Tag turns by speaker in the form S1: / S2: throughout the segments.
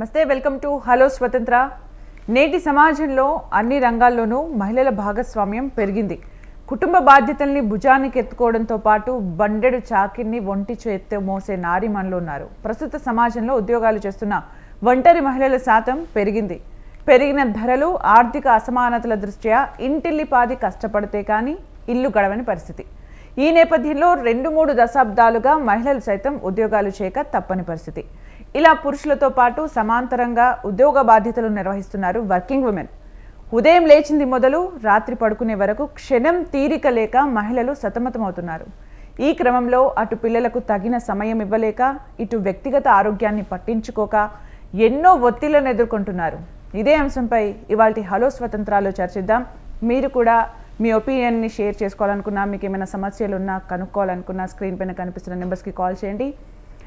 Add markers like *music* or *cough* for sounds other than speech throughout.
S1: నమస్తే welcome to hello స్వతంత్ర. నేటి సమాజంలో అన్ని రంగాల్లోనూ మహిళల భాగస్వామ్యం పెరిగింది. కుటుంబ బాధ్యతల్ని భుజానికి ఎత్తుకోవడంతో పాటు బండెడు చాకిర్ని ఒంటి చేత్తో మోసే నారి మనలు ఉన్నారు. ప్రస్తుత సమాజంలో ఉద్యోగాలు చేస్తున్న ఒంటరి మహిళల శాతం పెరిగింది. పెరిగిన ధరలు ఆర్థిక అసమానతల దృష్ట్యా ఇంటిల్లిపాది కష్టపడితే కానీ ఇల్లు గడవని పరిస్థితి. ఈ నేపథ్యంలో రెండు మూడు దశాబ్దాలుగా మహిళలు సైతం ఉద్యోగాలు చేయక తప్పని పరిస్థితి. ఇలా పురుషులతో పాటు సమాంతరంగా ఉద్యోగ బాధ్యతలు నిర్వహిస్తున్నారు వర్కింగ్ ఉమెన్. ఉదయం లేచింది మొదలు రాత్రి పడుకునే వరకు క్షణం తీరిక లేక మహిళలు సతమతమవుతున్నారు. ఈ క్రమంలో అటు పిల్లలకు తగిన సమయం ఇవ్వలేక ఇటు వ్యక్తిగత ఆరోగ్యాన్ని పట్టించుకోక ఎన్నో ఒత్తిళ్ళను ఎదుర్కొంటున్నారు. ఇదే అంశంపై ఇవాళ హలో స్వతంత్రాలు చర్చిద్దాం. మీరు కూడా మీ ఒపీనియన్ని షేర్ చేసుకోవాలనుకున్నా మీకు ఏమైనా సమస్యలు ఉన్నా కనుక్కోవాలనుకున్నా స్క్రీన్ పైన కనిపిస్తున్న నెంబర్స్కి కాల్ చేయండి.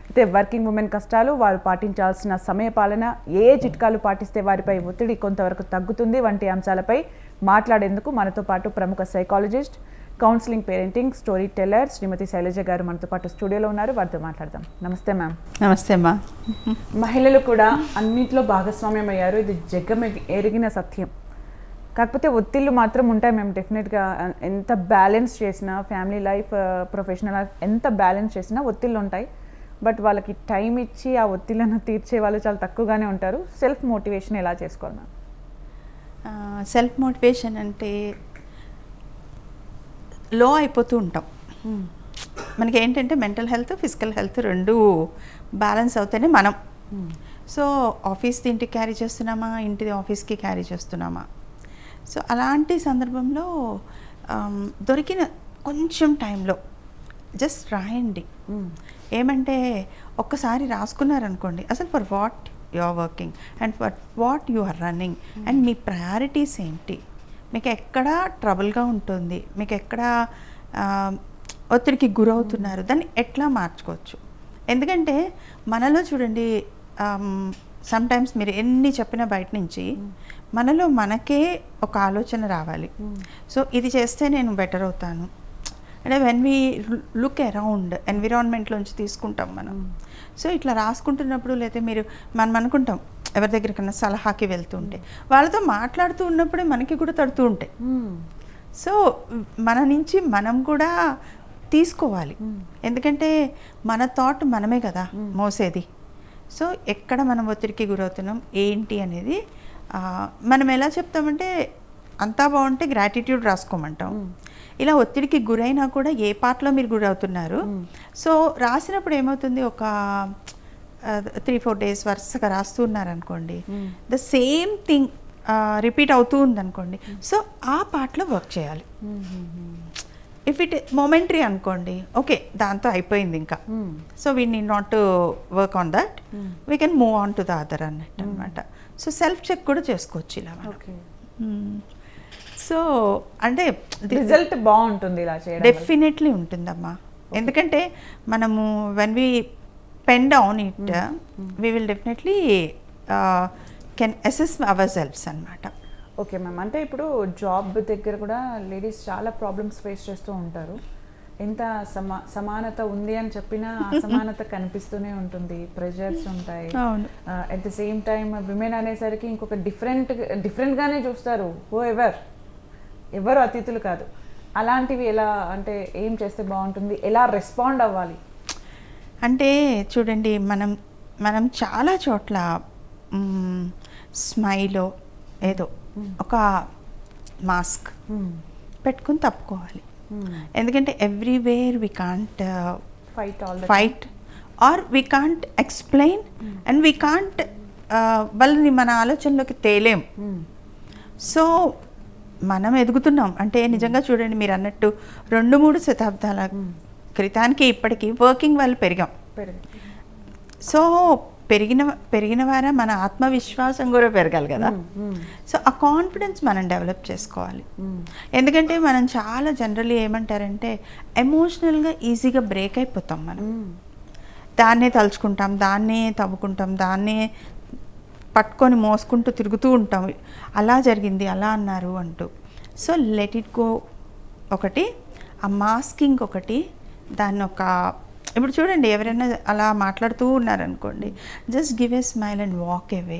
S1: అయితే వర్కింగ్ ఉమెన్ కష్టాలు వారు పాటించాల్సిన సమయ పాలన ఏ చిట్కాలు పాటిస్తే వారిపై ఒత్తిడి కొంతవరకు తగ్గుతుంది వంటి అంశాలపై మాట్లాడేందుకు మనతో పాటు ప్రముఖ psychologist counselling parenting story teller శ్రీమతి శైలజ గారు మనతో పాటు స్టూడియోలో ఉన్నారు. వారితో మాట్లాడదాం. నమస్తే మ్యామ్.
S2: నమస్తే అమ్మా
S1: మహిళలు కూడా అన్నింటిలో భాగస్వామ్యం అయ్యారు ఇది జగ్గం ఎరిగిన సత్యం. కాకపోతే ఒత్తిళ్ళు మాత్రం ఉంటాయి మేము డెఫినెట్గా. ఎంత బ్యాలెన్స్ చేసినా ఫ్యామిలీ లైఫ్ ప్రొఫెషనల్ లైఫ్ ఎంత బ్యాలెన్స్ చేసినా ఒత్తిళ్ళు ఉంటాయి. బట్ వాళ్ళకి టైం ఇచ్చి ఆ ఒత్తిళ్ళను తీర్చే వాళ్ళు చాలా తక్కువగానే ఉంటారు. సెల్ఫ్ మోటివేషన్ ఎలా చేసుకోవాలి మ్యామ్?
S2: సెల్ఫ్ మోటివేషన్ అంటే లో అయిపోతూ ఉంటాం. మనకి ఏంటంటే మెంటల్ హెల్త్ ఫిజికల్ హెల్త్ రెండు బ్యాలెన్స్ అవుతేనే మనం. సో ఆఫీస్ది ఇంటికి క్యారీ చేస్తున్నామా? ఇంటిది ఆఫీస్కి క్యారీ చేస్తున్నామా? సో అలాంటి సందర్భంలో దొరికిన కొంచెం టైంలో జస్ట్ రాయండి. ఏమంటే ఒక్కసారి రాసుకున్నారనుకోండి అసలు for what you are working and for what you are running and me priorities ఏంటి? మీకు ఎక్కడ ట్రబుల్గా ఉంటుంది మీకు ఎక్కడ ఒత్తిడికి గురవుతున్నారు దాన్ని ఎట్లా మార్చుకోవచ్చు? ఎందుకంటే మనలో చూడండి సమ్ టైమ్స్ మీరు ఎన్ని చెప్పినా బయట నుంచి మనలో మనకే ఒక ఆలోచన రావాలి. సో ఇది చేస్తే నేను బెటర్ అవుతాను. అంటే వెన్ వీ లుక్ అరౌండ్ ఎన్విరాన్మెంట్లోంచి తీసుకుంటాం మనం. సో ఇట్లా రాసుకుంటున్నప్పుడు లేదా మీరు మనం అనుకుంటాం ఎవరి దగ్గరికన్నా సలహాకి వెళ్తుంటే. వాళ్ళతో మాట్లాడుతూ ఉన్నప్పుడే మనకి కూడా తడుతూ ఉంటాయి. సో మన నుంచి మనం కూడా తీసుకోవాలి. ఎందుకంటే మన థాట్ మనమే కదా మోసేది. సో ఎక్కడ మనం ఒత్తిడికి గురవుతున్నాం ఏంటి అనేది మనం ఎలా చెప్తామంటే అంతా బాగుంటే గ్రాటిట్యూడ్ రాసుకోమంటాం. ఇలా ఒత్తిడికి గురైనా కూడా ఏ పార్ట్లో మీరు గురవుతున్నారు. సో రాసినప్పుడు ఏమవుతుంది? ఒక త్రీ ఫోర్ డేస్ వరుసగా రాస్తున్నారనుకోండి ద సేమ్ థింగ్ రిపీట్ అవుతూ ఉందనుకోండి. సో ఆ పార్ట్లో వర్క్ చేయాలి. ఇఫ్ ఇట్ మొమెంటరీ అనుకోండి ఓకే దాంతో అయిపోయింది ఇంకా. So we need not to work on that we can move on to the other అన్నట్టు అనమాట సో సెల్ఫ్ చెక్ కూడా చేసుకోవచ్చు ఇలా
S1: ఓకే.
S2: సో అంటే
S1: రిజల్ట్ బాగుంటుంది ఇలా చేయడం.
S2: డెఫినెట్లీ ఉంటుందమ్మా. ఎందుకంటే మనము when we spend on it we will definitely can assess ourselves అనమాట
S1: ఓకే మ్యామ్ అంటే ఇప్పుడు జాబ్ దగ్గర కూడా లేడీస్ చాలా ప్రాబ్లమ్స్ ఫేస్ చేస్తూ ఉంటారు. ఎంత సమా సమానత ఉంది అని చెప్పినా అసమానత *laughs* కనిపిస్తూనే ఉంటుంది. ప్రెషర్స్ ఉంటాయి. At the same time women అనేసరికి ఇంకొక డిఫరెంట్ డిఫరెంట్గానే చూస్తారు. ఓ ఎవర్ ఎవరు అతిథులు కాదు. అలాంటివి ఎలా అంటే ఏం చేస్తే బాగుంటుంది? ఎలా రెస్పాండ్ అవ్వాలి?
S2: అంటే చూడండి మనం మనం చాలా చోట్ల స్మైలో ఏదో ఒక మాస్క్ పెట్టుకుని తప్పుకోవాలి. ఎందుకంటే everywhere we can't
S1: fight all
S2: fight or we can't explain and we can't వాళ్ళని మన ఆలోచనలోకి తేలేం. సో మనం ఎదుగుతున్నాం. అంటే నిజంగా చూడండి మీరు అన్నట్టు రెండు మూడు శతాబ్దాల క్రితానికి ఇప్పటికి వర్కింగ్ వాళ్ళు పెరిగాం. సో పెరిగిన పెరిగిన వారా మన ఆత్మవిశ్వాసం కూడా పెరగాలి కదా. సో ఆ కాన్ఫిడెన్స్ మనం డెవలప్ చేసుకోవాలి. ఎందుకంటే మనం చాలా జనరల్లీ ఏమంటారంటే ఎమోషనల్గా ఈజీగా బ్రేక్ అయిపోతాం మనం. దాన్నే తలుచుకుంటాం దాన్నే తవ్వుకుంటాం దాన్నే పట్టుకొని మోసుకుంటూ తిరుగుతూ ఉంటాం అలా జరిగింది అలా అన్నారు అంటూ. సో లెట్ ఇట్ గో ఒకటి ఆ మాస్కింగ్ ఒకటి దాన్ని ఒక ఇప్పుడు చూడండి ఎవరైనా అలా మాట్లాడుతూ ఉన్నారనుకోండి just give a smile and walk away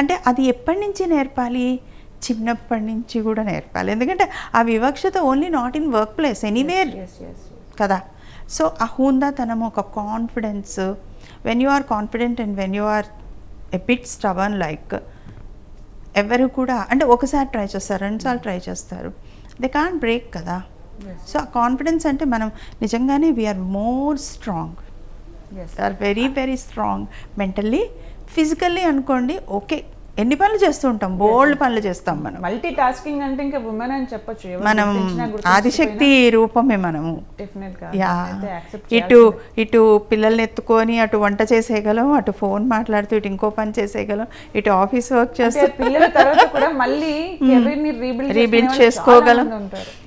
S2: అంటే అది ఎప్పటి నుంచి నేర్పాలి? చిన్నప్పటి నుంచి కూడా నేర్పాలి. ఎందుకంటే ఆ వివక్షత only not in workplace anywhere కదా. సో ఆ హుందాతనం ఒక confidence when you are confident and when you are a bit stubborn like ఎవరు కూడా అంటే ఒకసారి ట్రై చేస్తారు రెండుసార్లు ట్రై చేస్తారు. దే కాన్ బ్రేక్ కదా. సో ఆ కాన్ఫిడెన్స్ అంటే మనం నిజంగానే we are more strong or very very strong mentally physically అనుకోండి ఓకే ఎన్ని పనులు చేస్తూ ఉంటాం? బోల్డ్ పనులు చేస్తాం మనం.
S1: మల్టీ టాస్కింగ్ అంటే ఇంకా ఉమెన్ అని చెప్పొచ్చు.
S2: మనం ఆదిశక్తి రూపమే మనము. ఇటు. ఇటు పిల్లల్ని ఎత్తుకొని అటు వంట చేసేయగలం అటు ఫోన్ మాట్లాడుతూ ఇటు ఇంకో పని చేసేయగలం ఇటు ఆఫీస్ వర్క్ చేస్తూ
S1: పిల్లల తర్వాత కూడా మళ్ళీ *laughs* రీబిల్డ్
S2: చేసుకోగలం.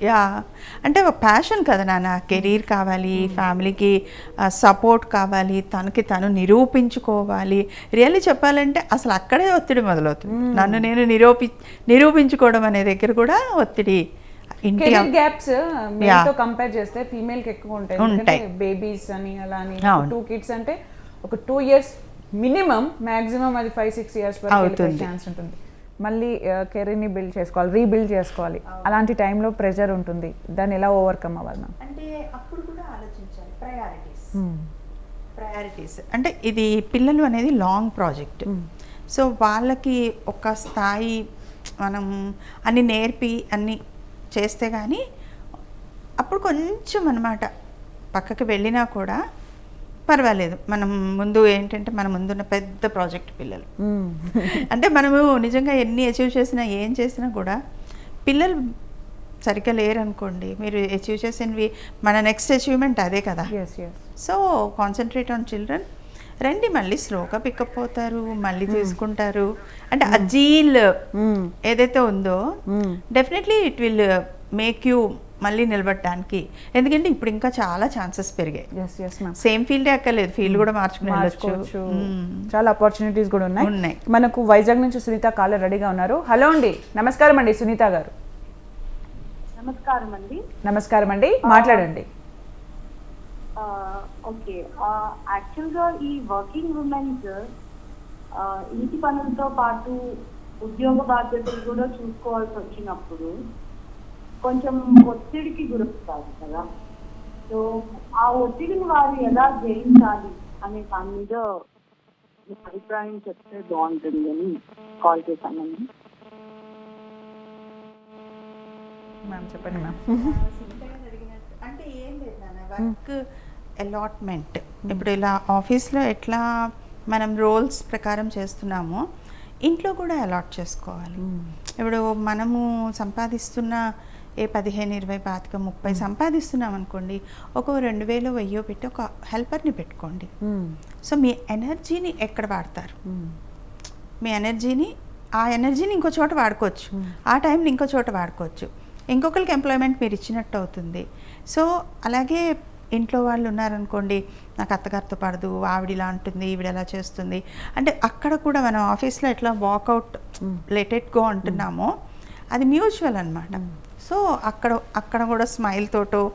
S2: యా. అంటే ఒక ప్యాషన్ కదా నాన్న. కెరీర్ కావాలి ఫ్యామిలీకి సపోర్ట్ కావాలి తనకి తను నిరూపించుకోవాలి. రియల్లీ చెప్పాలంటే అసలు అక్కడే ఒత్తిడి మొదలవుతుంది. నన్ను నేను నిరూపి నిరూపించుకోవడం అనే దగ్గర కూడా ఒత్తిడి ఇంటి
S1: గ్యాప్స్ కంపేర్ చేస్తే ఫీమేల్కి ఎక్కువ ఉంటాయి.
S2: ఉంటాయి.
S1: బేబీస్ అని అలా అని. టూ కిడ్స్ అంటే ఒక టూ ఇయర్స్ మినిమం మాక్సిమం అది ఫైవ్ సిక్స్ ఇయర్స్ వరకు. ఛాన్స్ ఉంటుంది. మళ్ళీ కెరీర్ని బిల్డ్ చేసుకోవాలి రీబిల్డ్ చేసుకోవాలి. అలాంటి టైంలో ప్రెషర్ ఉంటుంది. దాన్ని ఎలా ఓవర్కమ్ అవ్వాలి మ్యామ్
S2: అంటే అప్పుడు కూడా ఆలోచించాలి. ప్రయారిటీస్ ప్రయారిటీస్ అంటే ఇది పిల్లలు అనేది లాంగ్ ప్రాజెక్ట్ సో వాళ్ళకి ఒక స్థాయి మనం అన్ని నేర్పి అన్ని చేస్తే కానీ అప్పుడు కొంచెం అనమాట పక్కకి వెళ్ళినా కూడా పర్వాలేదు. మనం ముందు ఏంటంటే మన ముందున్న పెద్ద ప్రాజెక్ట్ పిల్లలు. అంటే మనము నిజంగా ఎన్ని అచీవ్ చేసినా ఏం చేసినా కూడా పిల్లలు సరిగ్గా లేరు అనుకోండి మీరు అచీవ్ చేసినవి మన నెక్స్ట్ అచీవ్మెంట్ అదే కదా. సో కాన్సన్ట్రేట్ ఆన్ చిల్డ్రన్ రండి మళ్ళీ స్లోగా పికప్ అవుతారు మళ్ళీ తీసుకుంటారు. అంటే ఆ జీల్ ఏదైతే ఉందో definitely it will make you మళ్ళీ నిలబడటానికి. ఎందుకంటే ఇప్పుడు ఇంకా చాలా ఛాన్సెస్ పెరిగాయి. సేమ్ ఫీల్డే అక్కర్లేదు. ఫీల్డ్ కూడా
S1: మార్చుకోవచ్చు. చాలా ఆపర్చునిటీస్ కూడా ఉన్నాయి.
S2: ఉన్నాయి.
S1: మనకు వైజాగ్ నుంచి సునీత కాలర్ రెడీగా ఉన్నారు. హలో అండి. నమస్కారం అండి సునీత గారు.
S3: నమస్కారం అండి.
S1: నమస్కారం అండి. మాట్లాడండి.
S3: ఓకే ఆ, యాక్చువల్గా ఈ వర్కింగ్ ఉమెన్స్ ఆ, ఇంటి పనులతో పాటు ఉద్యోగ బాధ్యతలు కూడా చూసుకోవాల్సి వచ్చినప్పుడు కొంచెం ఒత్తిడికి గురవుతారు కదా. సో ఆ ఒత్తిడిని వారు ఎలా జయించాలి అనే దాని మీద అభిప్రాయం చెప్తే బాగుంటుంది అని కాల్ చేశానండి
S1: మ్యామ్ చెప్పండి మ్యామ్
S2: అంటే ఏం లేదు వర్క్ అలాట్మెంట్ ఇప్పుడు ఇలా ఆఫీస్లో ఎట్లా మనం రోల్స్ ప్రకారం చేస్తున్నామో ఇంట్లో కూడా అలాట్ చేసుకోవాలి. ఇప్పుడు మనము సంపాదిస్తున్న ఏ పదిహేను ఇరవై పాతిక ముప్పై సంపాదిస్తున్నాం అనుకోండి ఒక రెండు వేలు వెయ్యో పెట్టి ఒక హెల్పర్ని పెట్టుకోండి. సో మీ ఎనర్జీని ఎక్కడ వాడతారు? మీ ఎనర్జీని ఆ ఎనర్జీని ఇంకో చోట వాడుకోవచ్చు. ఆ టైంని ఇంకో చోట వాడుకోవచ్చు. ఇంకొకరికి ఎంప్లాయ్మెంట్ మీరు ఇచ్చినట్టు అవుతుంది. సో అలాగే ఇంట్లో వాళ్ళు ఉన్నారనుకోండి నాకు అత్తగారితో పడదు ఆవిడ ఇలా అంటుంది ఈవిడ ఎలా చేస్తుంది. అంటే అక్కడ కూడా మనం ఆఫీస్లో ఎట్లా వాకౌట్ లెటెట్ గో అంటున్నామో అది మ్యూచువల్ అనమాట సో అక్కడ అక్కడ కూడా స్మైల్ తోటో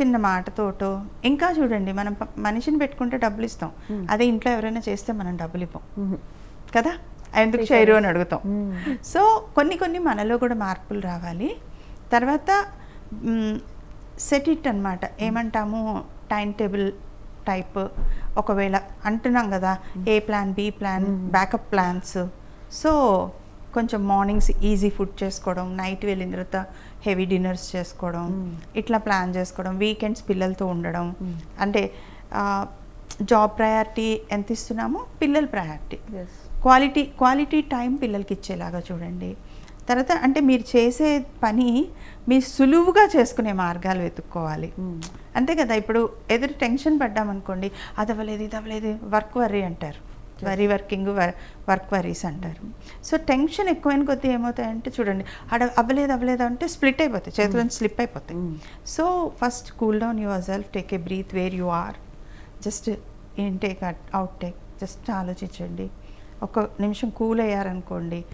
S2: చిన్న మాటతోటో ఇంకా చూడండి మనం మనిషిని పెట్టుకుంటే డబ్బులు ఇస్తాం. అదే ఇంట్లో ఎవరైనా చేస్తే మనం డబ్బులు ఇవ్వం. కదా? ఎందుకు చేయరు అని అడుగుతాం. సో కొన్ని కొన్ని మనలో కూడా మార్పులు రావాలి. తర్వాత సెట్ ఇట్ అనమాట ఏమంటాము? టైం టేబుల్ టైప్ ఒకవేళ అంటున్నాం కదా A plan B plan backup plans. So కొంచెం మార్నింగ్స్ ఈజీ ఫుడ్ చేసుకోవడం నైట్ వెళ్ళిన తర్వాత హెవీ డిన్నర్స్ చేసుకోవడం ఇట్లా ప్లాన్ చేసుకోవడం వీకెండ్స్ పిల్లలతో ఉండడం. అంటే జాబ్ ప్రయారిటీ ఎంత ఇస్తున్నామో? పిల్లల ప్రయారిటీ. క్వాలిటీ క్వాలిటీ టైం పిల్లలకి ఇచ్చేలాగా చూడండి. తర్వాత అంటే మీరు చేసే పని మీరు సులువుగా చేసుకునే మార్గాలు వెతుక్కోవాలి. అంతే కదా? ఇప్పుడు ఎదురు టెన్షన్ పడ్డామనుకోండి అది అవ్వలేదు ఇది అవ్వలేదు వర్క్ వరీ అంటారు. వరీ వర్కింగ్ వర్క్ వరీస్ అంటారు. సో టెన్షన్ ఎక్కువైన కొద్దీ ఏమవుతాయంటే చూడండి అడ అవ్వలేదు అవ్వలేదు అంటే స్ప్లిట్ అయిపోతాయి చేతిలో స్లిప్ అయిపోతాయి. So first cool down yourself take a breath where you are. Just in take out take. Just ఆలోచించండి. ఒక నిమిషం కూల్ అయ్యారనుకోండి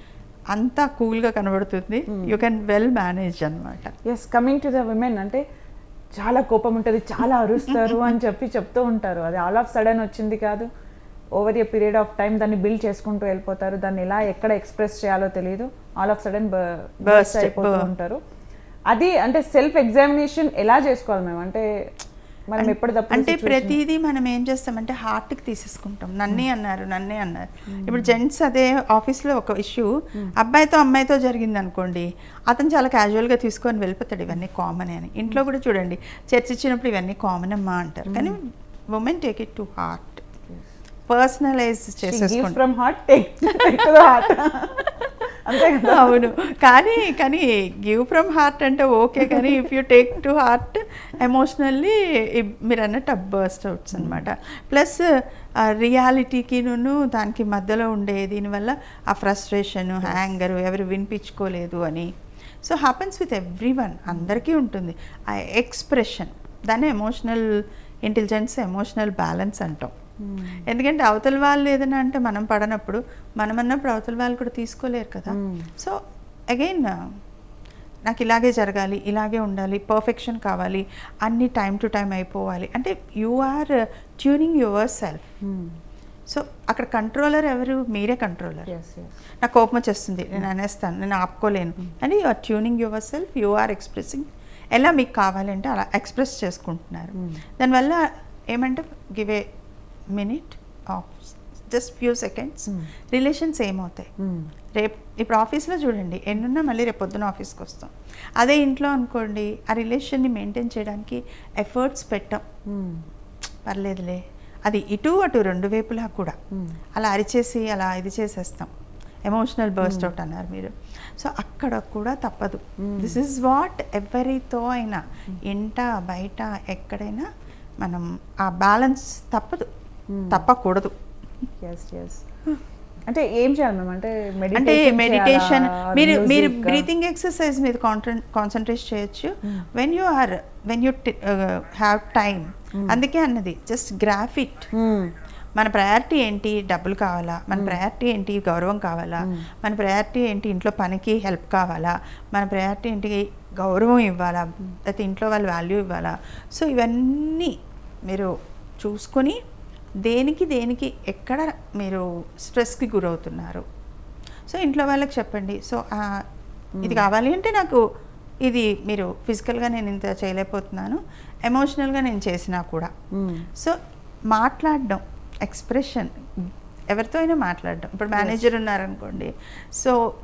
S2: అంతా కూల్గా కనబడుతుంది. యూ కెన్ వెల్ మేనేజ్ అనమాట
S1: yes coming to the women అంటే చాలా కోపం ఉంటుంది చాలా అరుస్తారు అని చెప్పి చెప్తూ ఉంటారు. అది ఆల్ ఆఫ్ సడన్ వచ్చింది కాదు. Over a period of time దాన్ని బిల్డ్ చేసుకుంటూ వెళ్ళిపోతారు. దాన్ని ఎలా ఎక్కడ ఎక్స్ప్రెస్ చేయాలో తెలియదు ఆల్ ఆఫ్ సడన్ బర్స్ట్ అయిపోతూ ఉంటారు. అది అంటే సెల్ఫ్ ఎగ్జామినేషన్ ఎలా చేసుకోవాలి మేము అంటే మనం
S2: అంటే ప్రతిదీ మనం ఏం చేస్తామంటే హార్ట్కి తీసేసుకుంటాం. నన్నే అన్నారు నన్నే అన్నారు. ఇప్పుడు జెంట్స్ అదే ఆఫీస్లో ఒక ఇష్యూ. అబ్బాయితో అమ్మాయితో జరిగింది అనుకోండి అతను చాలా క్యాజువల్గా తీసుకొని వెళ్ళిపోతాడు ఇవన్నీ కామన్ అని. ఇంట్లో కూడా చూడండి చర్చించినప్పుడు ఇవన్నీ కామన్ అమ్మా అంటారు. కానీ women take it to heart personalise చేసేసుకుంటాం
S1: the heart. *laughs* అంతే కదా?
S2: అవును. కానీ కానీ గివ్ ఫ్రమ్ హార్ట్ అంటే ఓకే కానీ if you take to heart emotionally మీరు అన్నట్టు బర్స్ట్ అవుట్స్ అనమాట ప్లస్ రియాలిటీకి నువ్వు దానికి మధ్యలో ఉండే దీనివల్ల ఆ ఫ్రస్ట్రేషన్ హ్యాంగర్ ఎవరు వినిపించుకోలేదు అని. So happens with everyone అందరికీ ఉంటుంది. ఆ ఎక్స్ప్రెషన్ దాన్ని ఎమోషనల్ ఇంటెలిజెన్స్ ఎమోషనల్ బ్యాలెన్స్ అంటాం. ఎందుకంటే అవతల వాళ్ళు ఏదైనా అంటే మనం పడనప్పుడు మనం అన్నప్పుడు అవతల వాళ్ళు కూడా తీసుకోలేరు కదా.
S1: Hmm.
S2: సో అగైన్ నాకు ఇలాగే జరగాలి ఇలాగే ఉండాలి పర్ఫెక్షన్ కావాలి అన్ని టైం టు టైం అయిపోవాలి. అంటే you are tuning yourself so అక్కడ కంట్రోలర్ ఎవరు? మీరే కంట్రోలర్ నాకు కోపం వచ్చేస్తుంది. నేను అనేస్తాను. నేను ఆపుకోలేను. అని you are tuning yourself you are expressing ఎలా మీకు కావాలంటే అలా ఎక్స్ప్రెస్ చేసుకుంటున్నారు.
S1: Hmm.
S2: దానివల్ల ఏమంటే give minute of just few seconds
S1: Hmm.
S2: Relations ఏమవుతాయి? రేపు ఇప్పుడు ఆఫీస్లో చూడండి ఎన్నున్నా మళ్ళీ రేపు పొద్దున ఆఫీస్కి వస్తాం. అదే ఇంట్లో అనుకోండి ఆ రిలేషన్ని మెయింటైన్ చేయడానికి ఎఫర్ట్స్ పెట్టాం. పర్లేదులే. అది ఇటు అటు రెండు వైపులా కూడా. అలా అరిచేసి అలా ఇది చేసేస్తాం. ఎమోషనల్ బర్స్ట్ అవుట్ అన్నారు మీరు. సో అక్కడ కూడా తప్పదు.
S1: Hmm.
S2: దిస్ ఇస్ వాట్ ఎవరితో అయినా ఇంట బయట ఎక్కడైనా మనం ఆ బ్యాలెన్స్ తప్పదు.
S1: Hmm.
S2: తప్పకూడదు.
S1: ఎస్ ఎస్ అంటే ఏం చేయాలి మ్యామ్ అంటే
S2: అంటే మెడిటేషన్ మీరు మీరు
S1: బ్రీతింగ్
S2: ఎక్సర్సైజ్ మీద కాన్సన్ట్రేట్ చేయొచ్చు.
S1: Hmm.
S2: When you are when you have time అందుకే అన్నది జస్ట్ గ్రాఫిట్ మన ప్రయారిటీ ఏంటి? డబ్బులు కావాలా? మన ప్రయారిటీ ఏంటి? గౌరవం కావాలా?
S1: Hmm.
S2: మన ప్రయారిటీ ఏంటి? ఇంట్లో పనికి హెల్ప్ కావాలా? మన ప్రయారిటీ ఏంటి? గౌరవం ఇవ్వాలా? లేకపోతే ఇంట్లో వాళ్ళు వాల్యూ ఇవ్వాలా? సో ఇవన్నీ మీరు చూసుకొని దేనికి దేనికి ఎక్కడ మీరు స్ట్రెస్కి గురవుతున్నారు? సో ఇంట్లో వాళ్ళకి చెప్పండి. సో ఇది కావాలి అంటే నాకు ఇది మీరు ఫిజికల్గా నేను ఇంత చేయలేకపోతున్నాను. ఎమోషనల్గా నేను చేసినా కూడా. సో మాట్లాడడం ఎక్స్ప్రెషన్ ఎవరితో అయినా మాట్లాడడం. ఇప్పుడు మేనేజర్ ఉన్నారనుకోండి. సో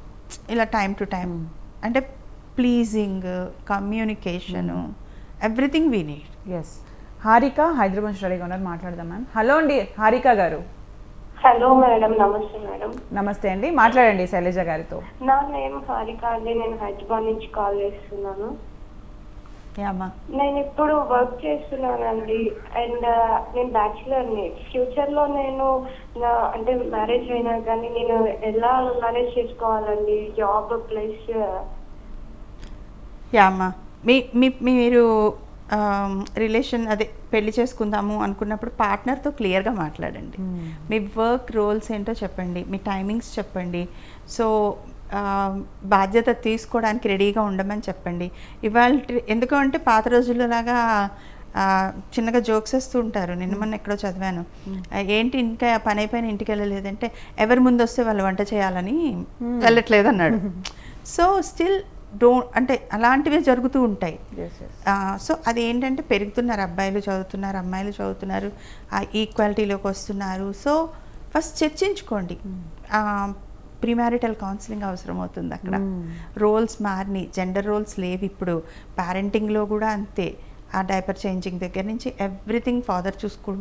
S2: ఇలా టైం టు టైం. అంటే pleasing communication everything we need.
S1: Yes Harika Hyderabad స్టడీగా ఉన్నారు మాట్లాడదాం మ్యామ్. హలో అండి హారిక గారు.
S3: హలో మేడం నమస్తే మేడం.
S1: నమస్తే అండి మాట్లాడండి శైలజ గారితో.
S3: నా నేమ్ హారిక అండి నేను హైదరాబాద్ నుంచి కాల్ చేస్తున్నాను. నేను ఇప్పుడు వర్క్ చేస్తున్నానండి అండ్ నేను బ్యాచులర్ని ఫ్యూచర్లో నేను నా అంటే మ్యారేజ్ అయినా కానీ నేను ఎలా మేనేజ్ చేసుకోవాలండి జాబ్ ప్లస్
S2: మీ మీ మీరు రిలేషన్ అదే పెళ్ళి చేసుకుందాము అనుకున్నప్పుడు పార్ట్నర్తో క్లియర్గా మాట్లాడండి. మీ వర్క్ రోల్స్ ఏంటో చెప్పండి మీ టైమింగ్స్ చెప్పండి. సో బాధ్యత తీసుకోవడానికి రెడీగా ఉండమని చెప్పండి. ఇవాళ ఎందుకంటే పాత రోజుల్లో లాగా ఆ, చిన్నగా జోక్స్ వేస్తూ ఉంటారు. నిన్న మొన్న ఎక్కడో చదివాను. ఆ, ఏంటి ఇంకా పని అయిపోయిన ఇంటికి వెళ్ళలేదంటే ఎవరి ముందు వస్తే వాళ్ళు వంట చేయాలని వెళ్ళట్లేదు అన్నాడు సో *laughs* స్టిల్ డో అంటే అలాంటివే జరుగుతూ ఉంటాయి. సో అది ఏంటంటే పెరుగుతున్నారు అబ్బాయిలు చదువుతున్నారు అమ్మాయిలు చదువుతున్నారు ఆ ఈక్వాలిటీలోకి వస్తున్నారు. సో ఫస్ట్ చర్చించుకోండి. ప్రిమారిటల్ కౌన్సిలింగ్ అవసరం అవుతుంది అక్కడ.
S1: Hmm.
S2: రోల్స్ మారినాయి జెండర్ రోల్స్ లేవు ఇప్పుడు. పేరెంటింగ్లో కూడా అంతే. ఆ డైపర్ చేంజింగ్ దగ్గర నుంచి ఎవ్రీథింగ్ ఫాదర్ చూసుకో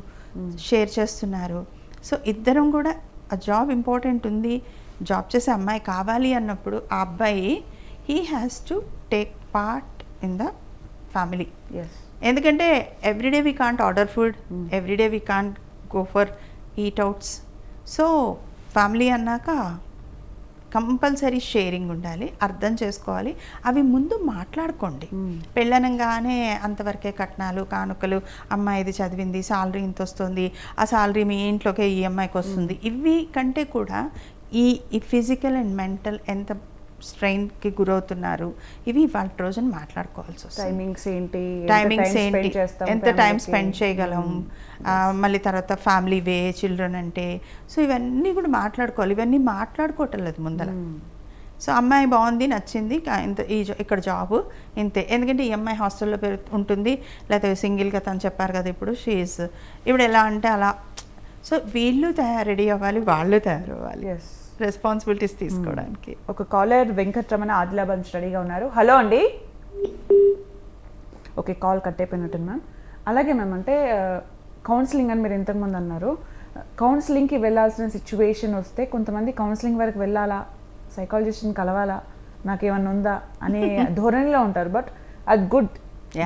S2: షేర్ చేస్తున్నారు. సో ఇద్దరం కూడా ఆ జాబ్ ఇంపార్టెంట్ ఉంది. జాబ్ చేసే అమ్మాయి కావాలి అన్నప్పుడు ఆ అబ్బాయి he has to take part in the family ఎందుకంటే everyday we can't order food. Everyday we can't go for outs so family అన్నాక కంపల్సరీ షేరింగ్ ఉండాలి అర్థం చేసుకోవాలి. అవి ముందు మాట్లాడుకోండి.
S1: Mm.
S2: పెళ్ళనంగానే అంతవరకే కట్నాలు కానుకలు అమ్మాయి ఇది చదివింది సాలరీ ఇంత వస్తుంది ఆ సాలరీ మీ ఇంట్లోకే ఈ అమ్మాయికి వస్తుంది. ఇవి కంటే కూడా ఈ ఈ ఫిజికల్ అండ్ మెంటల్ ఎంత స్ట్రెయిన్కి గురవుతున్నారు. ఇవి వాళ్ళ రోజున మాట్లాడుకోవాల్సి వస్తుంది.
S1: టైమింగ్స్ ఏంటి?
S2: టైమింగ్స్ ఏంటి? ఎంత టైం స్పెండ్ చేయగలం? ఆ, మళ్ళీ తర్వాత ఫ్యామిలీ వే చిల్డ్రన్ అంటే. సో ఇవన్నీ కూడా మాట్లాడుకోవాలి. ఇవన్నీ మాట్లాడుకోవటం లేదు ముందర. సో అమ్మాయి బాగుంది నచ్చింది ఇంత ఈ ఇక్కడ జాబ్ ఇంతే. ఎందుకంటే ఈ అమ్మాయి హాస్టల్లో పెరు ఉంటుంది. లేకపోతే సింగిల్గా తను చెప్పారు కదా ఇప్పుడు షీఈస్ ఇప్పుడు ఎలా అంటే అలా. సో వీళ్ళు తయారు రెడీ అవ్వాలి వాళ్ళు తయారవ్వాలి.
S1: ఎస్
S2: రెస్పాన్సిబిలిటీస్ తీసుకోవడానికి.
S1: ఒక కాలర్ వెంకట్రమణ ఆదిలాబాద్ రెడీగా ఉన్నారు. హలో అండి. ఓకే కాల్ కట్ అయిపోయినట్టుంది మ్యామ్. అలాగే మ్యామ్ అంటే కౌన్సిలింగ్ అని మీరు ఇంతకుముందు అన్నారు. కౌన్సిలింగ్కి వెళ్ళాల్సిన సిచ్యువేషన్ వస్తే కొంతమంది కౌన్సిలింగ్ వరకు వెళ్ళాలా? సైకాలజిస్ట్ని కలవాలా? నాకేమన్నా ఉందా? అనే *laughs* ధోరణిలో ఉంటారు. బట్ అది గుడ్.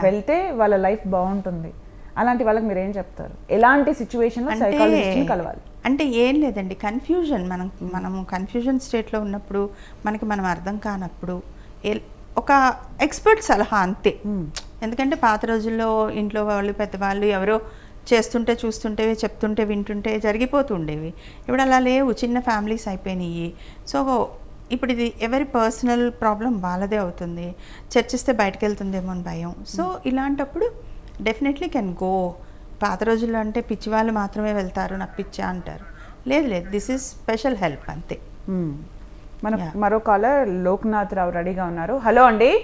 S1: వెళ్తే వాళ్ళ లైఫ్ బాగుంటుంది. అలాంటి వాళ్ళకి మీరు ఏం చెప్తారు? ఎలాంటి సిచ్యువేషన్లో సైకాలజిస్ట్ని కలవాలి?
S2: అంటే ఏం లేదండి. కన్ఫ్యూజన్ మనం మనము కన్ఫ్యూజన్ స్టేట్లో ఉన్నప్పుడు మనకి మనం అర్థం కానప్పుడు ఒక ఎక్స్పర్ట్ సలహా అంతే. ఎందుకంటే పాత రోజుల్లో ఇంట్లో వాళ్ళు పెద్దవాళ్ళు ఎవరో చేస్తుంటే చూస్తుంటే చెప్తుంటే వింటుంటే జరిగిపోతూ ఉండేవి. ఇప్పుడు అలా లేవు. చిన్న ఫ్యామిలీస్ అయిపోయినాయి. సో ఇప్పుడు ఇది ఎవరి పర్సనల్ ప్రాబ్లం వాళ్ళదే అవుతుంది. చర్చిస్తే బయటకు వెళ్తుందేమో అని భయం. సో ఇలాంటప్పుడు డెఫినెట్లీ కెన్ గో. పాత రోజుల్లో అంటే పిచ్చి వాళ్ళు మాత్రమే వెళ్తారు నాకు పిచ్చా అంటారు. లేదు లేదు దిస్ ఈజ్ స్పెషల్ హెల్ప్ అంతే.
S1: మన. మరో కాలర్ లోక్నాథ్ రావు రెడీగా ఉన్నారు. హలో అండి.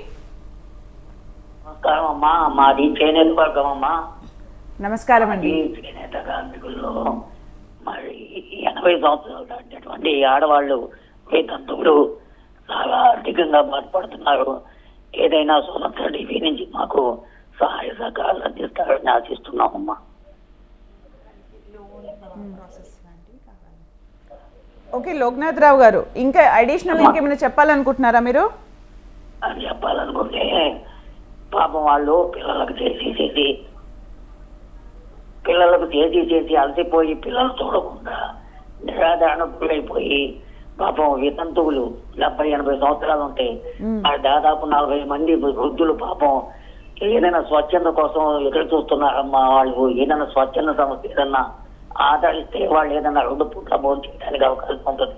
S4: నమస్కారం అమ్మా. మాది చేనేత వర్గం అమ్మా.
S1: నమస్కారం అండి.
S4: చేనేత కార్మికుల్లో మరి ఎనభై సంవత్సరాలు దాటినటువంటి ఆడవాళ్ళు వేతంతువులు చాలా అధికంగా బాధపడుతున్నారు. ఏదైనా స్వతంత్ర టీవీ నుంచి మాకు సహాయ సహకారాలు అందిస్తారని ఆశిస్తున్నామమ్మా
S1: ఓకే లోక్నాథ్ రావు గారు ఇంకా అడిషనల్ ఇంకేమైనా చెప్పాలనుకుంటున్నారా మీరు
S4: అని చెప్పాలనుకుంటే పాపం వాళ్ళు పిల్లలకు చేసి చేసి పిల్లలకు చేసి చేసి అలసిపోయి పిల్లలు చూడకుండా నిరాధారణ గురైపోయి పాపం వితంతువులు డెబ్బై ఎనభై సంవత్సరాలు ఉంటాయి దాదాపు నలభై మంది వృద్ధులు పాపం ఏదైనా స్వచ్ఛంద కోసం ఎదురు చూస్తున్నారమ్మా వాళ్ళు ఏదైనా స్వచ్ఛంద సంస్థ ఏదన్నా ఆదరిస్తే వాళ్ళు ఏదైనా రెండు పూట్ల భోజనం చేయడానికి అవకాశం ఉంటుంది.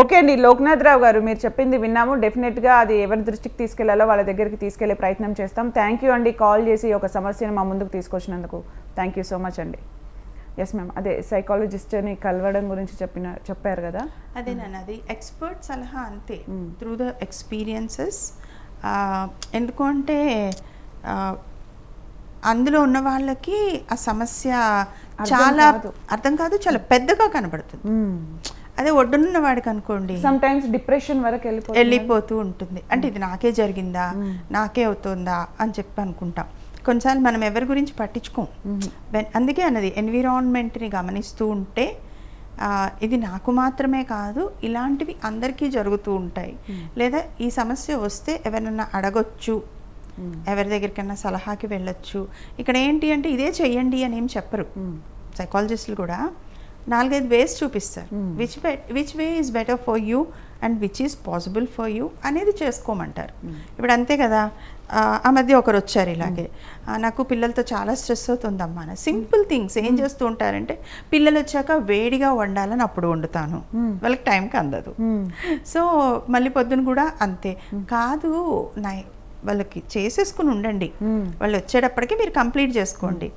S1: ఓకే అండి. లోక్నాథ్ రావు గారు మీరు చెప్పింది విన్నాము. డెఫినెట్గా అది ఎవరి దృష్టికి తీసుకెళ్ళాలో వాళ్ళ దగ్గరికి తీసుకెళ్ళే ప్రయత్నం చేస్తాం. థ్యాంక్ యూ అండి కాల్ చేసి ఒక సమస్యను మా ముందుకు తీసుకొచ్చినందుకు. థ్యాంక్ యూ సో మచ్ అండి. ఎస్ మ్యామ్ అదే సైకాలజిస్ట్ని కలవడం గురించి చెప్పిన చెప్పారు కదా?
S2: అదేనండి అది ఎక్స్పర్ట్ సలహా అంతే. త్రూ ద ఎక్స్పీరియన్సెస్ ఎందుకు అంటే అందులో ఉన్న వాళ్ళకి ఆ సమస్య చాలా. అర్థం కాదు చాలా పెద్దగా కనబడుతుంది. అదే ఒడ్డున్న వాడికి అనుకోండి.
S1: సమ్ టైమ్స్ డిప్రెషన్ వరకు వెళ్ళిపోతుంది.
S2: వెళ్ళిపోతూ ఉంటుంది. అంటే ఇది నాకే జరిగిందా నాకే అవుతుందా అని చెప్పి అనుకుంటాం. కొన్నిసార్లు మనం ఎవరి గురించి పట్టించుకోం. అందుకే అన్నది ఎన్విరాన్మెంట్ని గమనిస్తూ ఉంటే ఇది నాకు మాత్రమే కాదు ఇలాంటివి అందరికీ జరుగుతూ ఉంటాయి. లేదా ఈ సమస్య వస్తే ఎవరినన్నా అడగొచ్చు ఎవరి దగ్గరికన్నా సలహాకి వెళ్ళొచ్చు. ఇక్కడ ఏంటి అంటే ఇదే చెయ్యండి అని ఏం చెప్పరు. సైకాలజిస్టులు కూడా నాలుగైదు వేస్ చూపిస్తారు. Which which way is better for you and which is possible for you అనేది చేసుకోమంటారు. ఇప్పుడు అంతే కదా ఆ, మధ్య ఒకరు వచ్చారు ఇలాగే. ఆ, నాకు పిల్లలతో చాలా స్ట్రెస్ అవుతుందమ్మా అని సింపుల్ థింగ్స్ ఏం చేస్తూ ఉంటారంటే పిల్లలు వచ్చాక వేడిగా వండాలని అప్పుడు వండుతాను. వాళ్ళకి టైంకి అందదు. సో మళ్ళీ పొద్దున కూడా అంతే. కాదు నా వాళ్ళకి చేసేసుకుని ఉండండి. వాళ్ళు వచ్చేటప్పటికి మీరు కంప్లీట్ చేసుకోండి.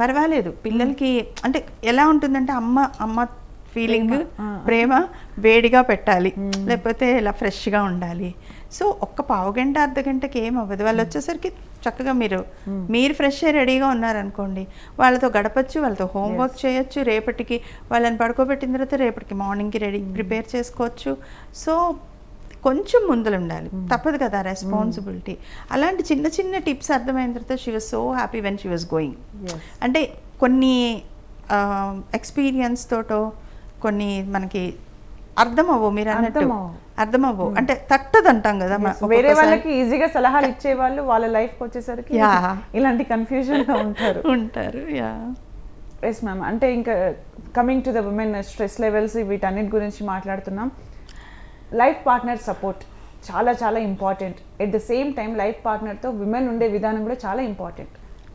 S2: పర్వాలేదు. పిల్లలకి అంటే ఎలా ఉంటుందంటే అమ్మ అమ్మ ఫీలింగ్ ప్రేమ. వేడిగా పెట్టాలి. లేకపోతే ఇలా ఫ్రెష్గా ఉండాలి. సో ఒక్క పావు గంట అర్ధ గంటకి ఏం అవ్వదు. వాళ్ళు వచ్చేసరికి చక్కగా మీరు మీరు ఫ్రెష్ రెడీగా ఉన్నారనుకోండి వాళ్ళతో గడపచ్చు వాళ్ళతో హోంవర్క్ చేయొచ్చు రేపటికి వాళ్ళని పడుకోబెట్టిన తర్వాత రేపటికి మార్నింగ్కి రెడీ ప్రిపేర్ చేసుకోవచ్చు. సో కొంచెం ముందలు ఉండాలి. తప్పదు కదా రెస్పాన్సిబిలిటీ. అలాంటి చిన్న చిన్న టిప్స్ అర్థమైన తర్వాత she was so happy when she was going. అంటే కొన్ని ఎక్స్పీరియన్స్ తోటో కొన్ని మనకి అర్థం అవ్వవు మీరు అన్నట్టు అవ్వవు అంటే తట్టదు అంటాం కదా
S1: వేరే. వాళ్ళకి ఈజీగా సలహాలు ఇచ్చే వాళ్ళు వాళ్ళ లైఫ్కి వచ్చేసరికి. ఇలాంటి కన్ఫ్యూజన్ ఉంటారు.
S2: ఉంటారు యా.
S1: ఎస్ మ్యామ్ అంటే ఇంకా coming to the women stress levels వీటన్నిటి గురించి మాట్లాడుతున్నాం. లైఫ్ పార్ట్నర్ సపోర్ట్ చాలా చాలా important at the same time life పార్ట్నర్తో women ఉండే విధానం కూడా చాలా ఇంపార్టెంట్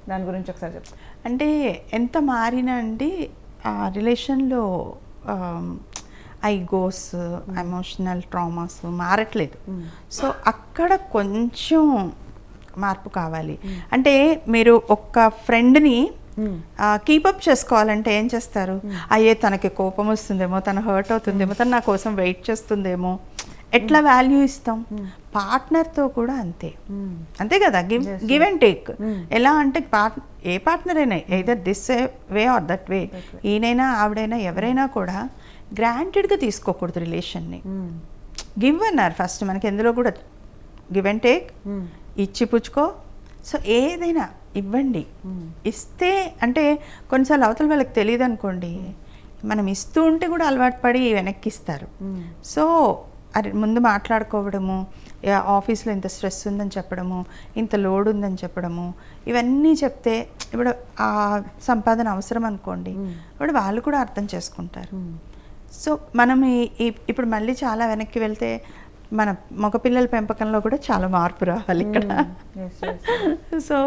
S1: దాని గురించి ఒకసారి చెప్పండి
S2: అంటే ఎంత మారినా అండి ఆ రిలేషన్లో ఐగోస్ ఎమోషనల్ ట్రామాస్ మారట్లేదు. సో అక్కడ కొంచెం మార్పు కావాలి. అంటే మీరు ఒక్క ఫ్రెండ్ని కీపప్ చేసుకోవాలంటే ఏం చేస్తారు? అయ్యే తనకి కోపం వస్తుందేమో తను హర్ట్ అవుతుందేమో తను నా కోసం వెయిట్ చేస్తుందేమో. ఎట్లా వాల్యూ ఇస్తాం? పార్ట్నర్తో కూడా అంతే. అంతే కదా? Give give and take. ఎలా అంటే పార్ట్ ఏ పార్ట్నర్ అయినా either this way or that way ఈయనైనా ఆవిడైనా ఎవరైనా కూడా గ్రాంటెడ్గా తీసుకోకూడదు రిలేషన్ని. గివ్ అన్నారు ఫస్ట్ మనకి ఎందులో కూడా. Give and take. ఇచ్చి పుచ్చుకో. సో ఏదైనా ఇవ్వండి. ఇస్తే అంటే కొన్నిసార్లు అవతల వాళ్ళకి తెలియదు అనుకోండి. మనం ఇస్తూ ఉంటే కూడా అలవాటు పడి వెనక్కిస్తారు. సో అరే ముందు మాట్లాడుకోవడము ఆఫీస్లో ఇంత స్ట్రెస్ ఉందని చెప్పడము ఇంత లోడ్ ఉందని చెప్పడము ఇవన్నీ చెప్తే ఇప్పుడు ఆ సంపాదన అవసరం అనుకోండి ఇప్పుడు వాళ్ళు కూడా అర్థం చేసుకుంటారు. సో మనం ఇప్పుడు మళ్ళీ చాలా వెనక్కి వెళ్తే మన మగపిల్లల పెంపకంలో కూడా చాలా మార్పు రావాలి ఇక్కడ. సో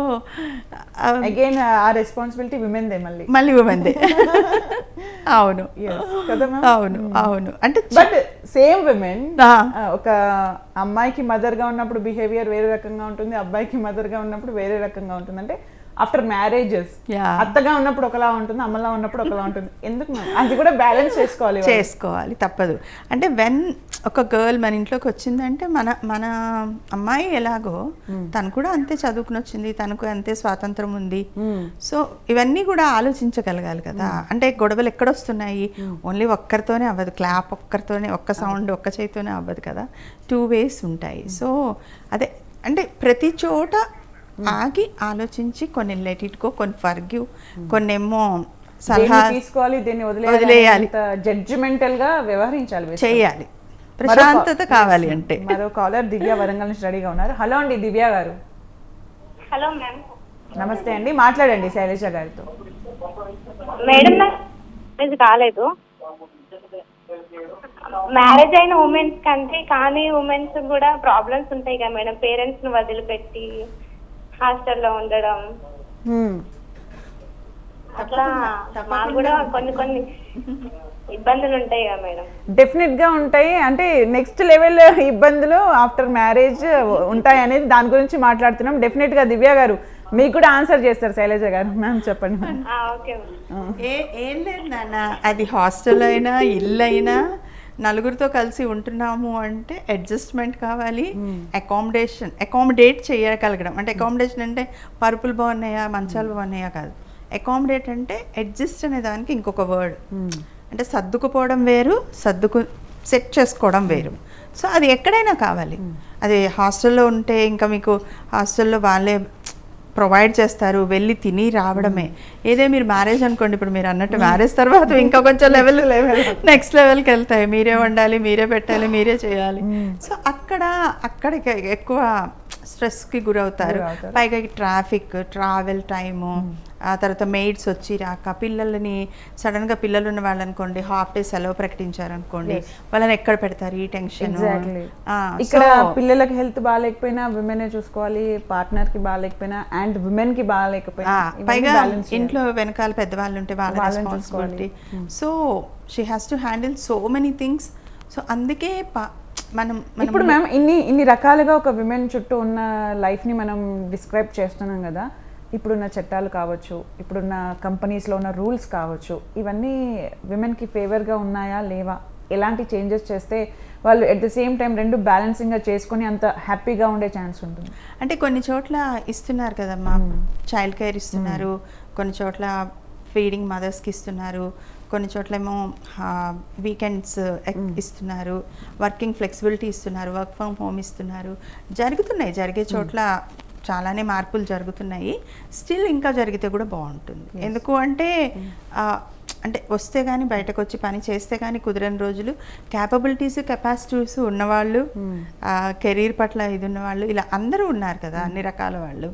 S1: అగైన్ *laughs* ఆ రెస్పాన్సిబిలిటీ విమెన్ దే మళ్ళీ.
S2: మళ్ళీ ఇవ్వండి *laughs* అవును.
S1: Yes. కదా ma'am?
S2: అవును అవును. అంటే
S1: బట్ సేమ్ విమెన్. ఒక అమ్మాయికి మదర్గా ఉన్నప్పుడు బిహేవియర్ వేరే రకంగా ఉంటుంది అబ్బాయికి మదర్గా ఉన్నప్పుడు వేరే రకంగా ఉంటుంది. అంటే ఆఫ్టర్ మ్యారేజెస్. అత్తగా ఉన్నప్పుడు ఒకలా ఉంటుంది అమ్మలా ఉన్నప్పుడు ఒకలా ఉంటుంది. ఎందుకు? అది కూడా బ్యాలెన్స్ చేసుకోవాలి.
S2: చేసుకోవాలి తప్పదు. అంటే వెన్ ఒక గర్ల్ మన ఇంట్లోకి వచ్చిందంటే మన మన అమ్మాయి ఎలాగో తను కూడా అంతే చదువుకుని వచ్చింది తనకు అంతే స్వాతంత్రం ఉంది. సో ఇవన్నీ కూడా ఆలోచించగలగాలి కదా. అంటే గొడవలు ఎక్కడొస్తున్నాయి? ఓన్లీ ఒక్కరితోనే అవ్వదు క్లాప్ ఒక్కరితోనే ఒక్క సౌండ్ ఒక్క చేతితోనే అవ్వదు కదా. టూ వేస్ ఉంటాయి. సో అదే అంటే ప్రతి చోట ఆగి ఆలోచించి కొన్ని లెట్ ఇట్ గో కొన్ని ఫర్గ్యూ కొన్నేమో
S1: దేన్ని
S2: సలహా
S1: తీసుకోవాలి దీన్ని
S2: వదిలేయాలి.
S1: జడ్జిమెంటల్గా వ్యవహరించాలి.
S2: చేయాలి. ప్రశాంతత కావాలి అంటే.
S1: మరో కాలర్ దివ్య వరంగల్ నుంచి రెడీగా ఉన్నారు. హలో అండి దివ్య గారు.
S3: హలో మ్యామ్
S1: నమస్తే అండి మాట్లాడండి శైలజ గారితో.
S3: మేడం మ్యారేజ్ కాలేదు. మ్యారేజ్ అయిన ఉమెన్స్ కంటే కానీ ఉమెన్స్ కూడా ప్రాబ్లమ్స్ ఉంటాయి కదా మేడం. పేరెంట్స్ని వదిలిపెట్టి హాస్టల్లో ఉండడం. అట్లా మాకు కూడా కొన్ని కొన్ని ఇబ్బందులు ఉంటాయి కదా మేడం.
S1: డెఫినెట్గా ఉంటాయి. అంటే నెక్స్ట్ లెవెల్ ఇబ్బందులు ఆఫ్టర్ మ్యారేజ్ ఉంటాయి అనేది దాని గురించి మాట్లాడుతున్నాం. డెఫినెట్గా దివ్య గారు మీకు కూడా ఆన్సర్ చేస్తారు శైలజ గారు. మ్యామ్ చెప్పండి. ma'am.
S3: ఆ, ఓకే మ్యామ్
S2: ఏ ఏం లేదు నాన్న. అది హాస్టల్ అయినా ఇల్లు అయినా నలుగురితో కలిసి ఉంటున్నాము అంటే అడ్జస్ట్మెంట్ కావాలి అకామిడేషన్ అకామిడేట్ చేయగలగడం. అంటే అకామిడేషన్ అంటే పరుపులు బాగున్నాయా మంచాలు బాగున్నాయా కాదు. అకామిడేట్ అంటే అడ్జస్ట్ అనే దానికి ఇంకొక వర్డ్ అంటే సర్దుకుపోవడం వేరు సర్దుకు సెట్ చేసుకోవడం వేరు. సో అది ఎక్కడైనా కావాలి. అది హాస్టల్లో ఉంటే ఇంకా మీకు హాస్టల్లో వాళ్ళే ప్రొవైడ్ చేస్తారు వెళ్ళి తిని రావడమే. ఏదే మీరు మ్యారేజ్ అనుకోండి ఇప్పుడు మీరు అన్నట్టు మ్యారేజ్ తర్వాత ఇంకా కొంచెం లెవెల్ నెక్స్ట్ లెవెల్కి వెళ్తాయి. మీరే వండాలి మీరే పెట్టాలి మీరే చేయాలి. సో అక్కడ అక్కడికి ఎక్కువ స్ట్రెస్కి గురవుతారు. పైగా ట్రాఫిక్ ట్రావెల్ టైము ఆ తర్వాత మెయిడ్స్ వచ్చి రాక పిల్లల్ని సడన్గా పిల్లలు ఉన్న వాళ్ళు అనుకోండి హాఫ్ డే సెలవు ప్రకటించారనుకోండి వాళ్ళని ఎక్కడ పెడతారు? ఈ టెన్షన్
S1: ఇక్కడ పిల్లలకి హెల్త్ బాగాలేకపోయినా విమెన్ చూసుకోవాలి పార్ట్నర్కి బాగాలేకపోయినా అండ్ విమెన్కి బాగాలేకపోయినా
S2: పైగా. ఇంట్లో వెనకాల పెద్దవాళ్ళు ఉంటే వాళ్ళ responsibility so she has to handle so many things so అందుకే మనం మనం
S1: ఇప్పుడు మ్యామ్ ఇన్ని ఇన్ని రకాలుగా ఒక విమెన్ చుట్టూ ఉన్న లైఫ్ని మనం డిస్క్రైబ్ చేస్తున్నాం కదా. ఇప్పుడున్న చట్టాలు కావచ్చు ఇప్పుడున్న కంపెనీస్లో ఉన్న రూల్స్ కావచ్చు ఇవన్నీ విమెన్కి ఫేవర్గా ఉన్నాయా లేవా? ఎలాంటి చేంజెస్ చేస్తే వాళ్ళు ఎట్ ద సేమ్ టైం రెండు బ్యాలెన్సింగ్గా చేసుకొని అంత హ్యాపీగా ఉండే ఛాన్స్ ఉంటుంది?
S2: అంటే కొన్ని చోట్ల ఇస్తున్నారు కదమ్మా. చైల్డ్ కేర్ ఇస్తున్నారు కొన్ని చోట్ల ఫీడింగ్ మదర్స్కి ఇస్తున్నారు కొన్ని చోట్ల ఏమో వీకెండ్స్ ఇస్తున్నారు వర్కింగ్ ఫ్లెక్సిబిలిటీ ఇస్తున్నారు వర్క్ ఫ్రమ్ హోమ్ ఇస్తున్నారు. జరుగుతున్నాయి జరిగే చోట్ల చాలానే మార్పులు జరుగుతున్నాయి. స్టిల్ ఇంకా జరిగితే కూడా బాగుంటుంది. ఎందుకు అంటే అంటే వస్తే కానీ బయటకు వచ్చి పని చేస్తే కానీ కుదరని రోజులు క్యాపబిలిటీస్ కెపాసిటీస్ ఉన్నవాళ్ళు కెరీర్ పట్ల ఇది ఉన్నవాళ్ళు ఇలా అందరూ ఉన్నారు కదా అన్ని రకాల వాళ్ళు.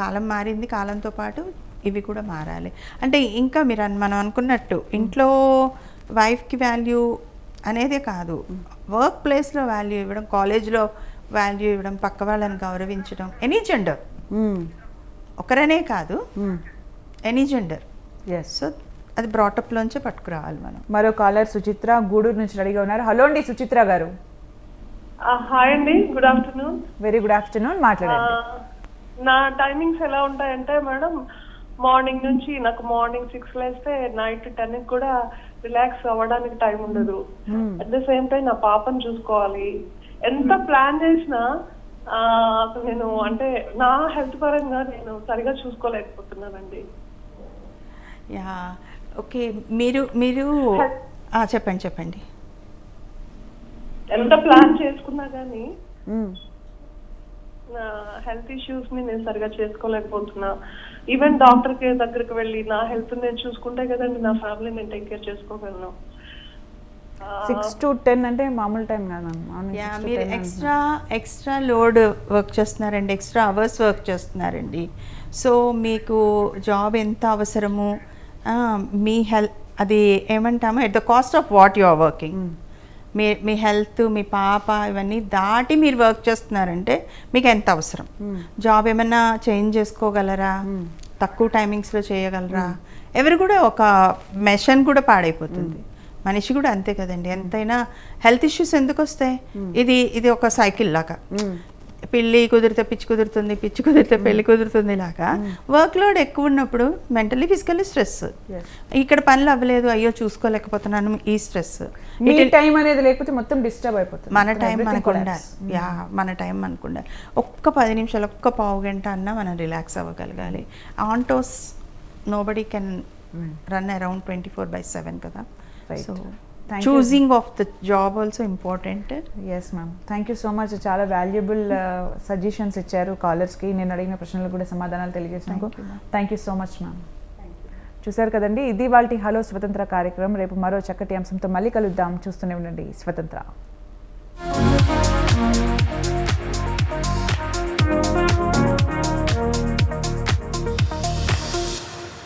S2: కాలం మారింది కాలంతో పాటు ఇవి కూడా మారాలి. అంటే ఇంకా మీరు మనం అనుకున్నట్టు ఇంట్లో వైఫ్కి వాల్యూ అనేదే కాదు. వర్క్ ప్లేస్లో వాల్యూ ఇవ్వడం కాలేజ్లో వాల్యూ ఇవ్వడం పక్క వాళ్ళని గౌరవించడం ఎనీ జెండర్ ఒకరనే కాదు. ఎనీ జెండర్
S1: ఎస్
S2: సో అది బ్రాటప్లోంచే పట్టుకురావాలి మనం.
S1: మరో కాలర్ సుచిత్ర గూడూరు నుంచి రెడీగా ఉన్నారు. హలో అండి సుచిత్ర గారు.
S5: హాయ్ అండి. Good afternoon
S1: very good afternoon మాట్లాడండి.
S5: నా టైమింగ్స్ ఎలా ఉంటాయంటే మేడం మార్నింగ్ నుంచి నాకు మార్నింగ్ సిక్స్ లేస్తే నైట్ టెన్ కూడా రిలాక్స్ అవ్వడానికి టైం ఉండదు. అట్ ద సేమ్ టైం నా పాపను చూసుకోవాలి. ఎంత ప్లాన్ చేసినా అసలు నేను అంటే నా హెల్త్ పరంగా నేను సరిగా చూసుకోలేకపోతున్నానండి.
S2: Yeah okay. మీరు మీరు చెప్పండి చెప్పండి.
S5: ఎంత ప్లాన్ చేసుకున్నా కానీ హెల్త్ ఇష్యూస్ని నేను సరిగా చేసుకోలేకపోతున్నా. ఈవెన్ డాక్టర్కి దగ్గరికి వెళ్ళి నా హెల్త్ నేను చూసుకుంటే కదండి నా ఫ్యామిలీ నేను టేక్ కేర్ చేసుకోగలను.
S1: సిక్స్ టు టెన్ అంటే మామూలు టైం కాదు
S2: మీరు ఎక్స్ట్రా ఎక్స్ట్రా లోడ్ వర్క్ చేస్తున్నారండి ఎక్స్ట్రా అవర్స్ వర్క్ చేస్తున్నారండి. సో మీకు జాబ్ ఎంత అవసరము? మీ హెల్త్ అది ఏమంటామో? At the cost of what you are working మీ మీ హెల్త్ మీ పాప ఇవన్నీ దాటి మీరు వర్క్ చేస్తున్నారంటే మీకు ఎంత అవసరం? జాబ్ ఏమైనా చేంజ్ చేసుకోగలరా? తక్కువ టైమింగ్స్లో చేయగలరా? ఎవరు కూడా ఒక మెషన్ కూడా పాడైపోతుంది. మనిషి కూడా అంతే కదండి. ఎంతైనా హెల్త్ ఇష్యూస్ ఎందుకు వస్తాయి? ఇది ఇది ఒక సైకిల్ లాగా. పిల్లి కుదిరితే పిచ్చి కుదురుతుంది పిచ్చి కుదిరితే పెళ్ళి కుదురుతుంది లాగా. వర్క్ లోడ్ ఎక్కువ ఉన్నప్పుడు మెంటలీ ఫిజికల్లీ స్ట్రెస్. ఇక్కడ పనులు అవ్వలేదు అయ్యో చూసుకోలేకపోతున్నాను ఈ స్ట్రెస్.
S1: మీ టైం అనేది లేకపోతే మొత్తం డిస్టర్బ్ అయిపోతుంది.
S2: మన టైం మనకు ఉండాలి. యా మన టైం మనకు ఉండాలి ఒక్క పది నిమిషాలు ఒక్క పావు గంట అన్నా మనం రిలాక్స్ అవ్వగలగాలి. ఆంటోస్ nobody can run around twenty four by seven కదా.
S1: Right
S2: so choosing of the job also important
S1: yes ma'am thank you so much చాలా వాల్యుబుల్ సజెషన్స్ uh, ఇచ్చారు కాలర్స్కి నేను అడిగిన ప్రశ్నలకు కూడా సమాధానాలు తెలియజేసినందుకు. Thank you so much ma'am చూశారు కదండి? ఇది వాళ్ళ హలో స్వతంత్ర కార్యక్రమం. రేపు మరో చక్కటి అంశంతో మళ్ళీ కలుద్దాం. చూస్తూనే ఉండండి స్వతంత్ర.